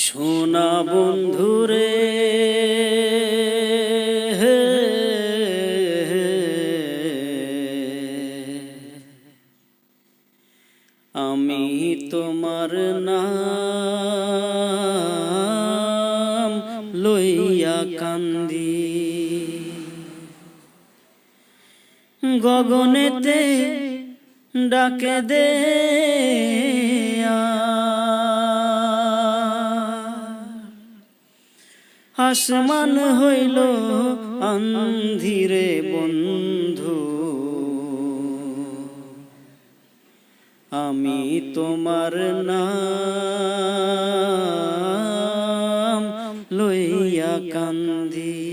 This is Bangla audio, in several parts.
সোনা বন্ধুরে আমি তোমার নাম লইয়া কান্দি। গগনেতে ডাকে দে আসমান হইল অন্ধিরে বন্ধু। আমি তোমার নাম লইয়া কান্দি।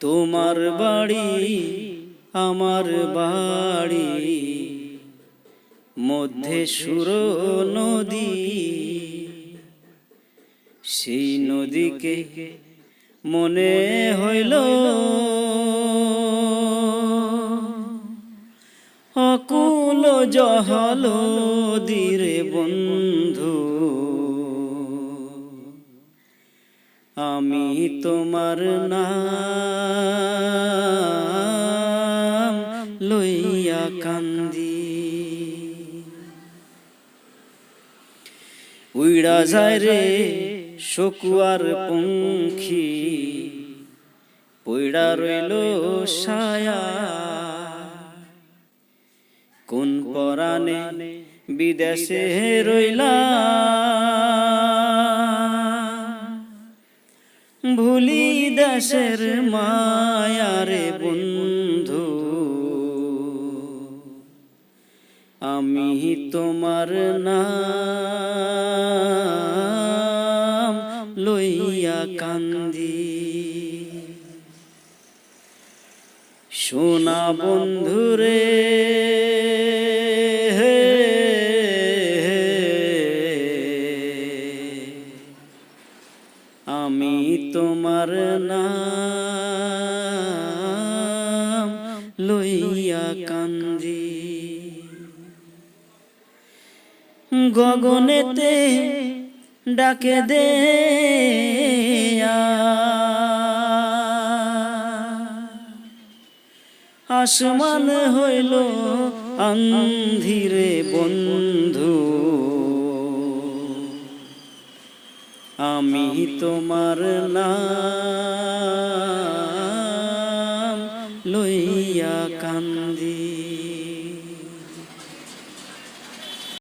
তোমার বাড়ি, আমার বাড়ি, মধ্যে সুর নদী সেই নদীকে মনে হইল অকুল জহল দিরে বন্ধু। আমি তোমার নাম লইয়া কান্দি। উইড়া যায় রে শকুয়ার পঙ্খী পইড়া রইল ছায়া কোন পরাণে বিদেশে রইলা? ভুলি দেশের মায়ারে বন্ধু। আমি তোমার লইয়া কান্দি। সোনা বন্ধুরে আমি তোমার নাম লইয়া কান্দি। গগনেতে ডাকে দে আসমান হইল অন্ধিরে বন্ধু। আমি তোমার নাম লইয়া কান্দি।